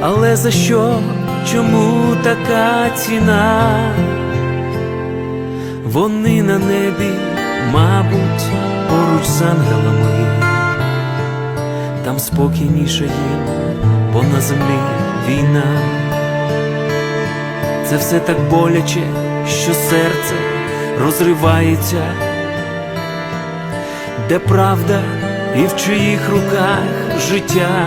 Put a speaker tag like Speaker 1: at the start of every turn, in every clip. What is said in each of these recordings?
Speaker 1: Але за що, чому така ціна? Вони на небі, мабуть, поруч з ангелами, там спокійніше їм, бо на землі війна. Це все так боляче, що серце розривається, де правда і в чиїх руках життя.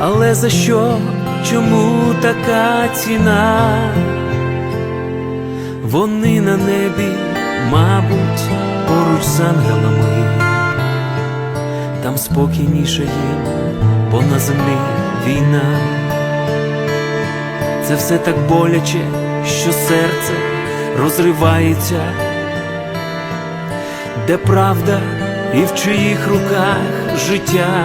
Speaker 1: Але за що, чому така ціна? Вони на небі, мабуть, поруч з ангелами, там спокійніше їм, бо на землі війна. Це все так боляче, що серце розривається, де правда і в чиїх руках життя.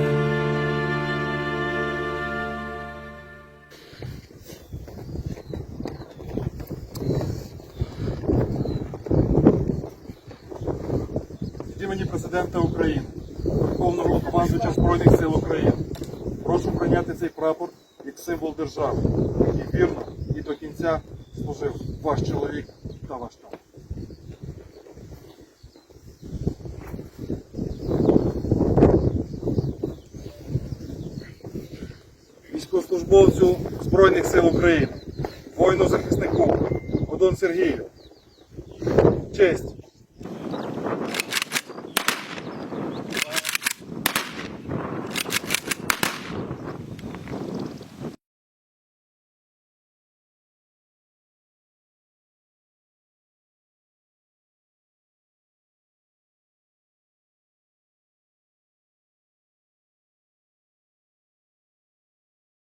Speaker 2: Президента України, Верховного командуюча Збройних сил України. Прошу прийняти цей прапор як символ держави, який вірно і до кінця служив ваш чоловік та ваш там. Військовослужбовцю Збройних сил України, воїну захиснику, Годон Сергію. Честь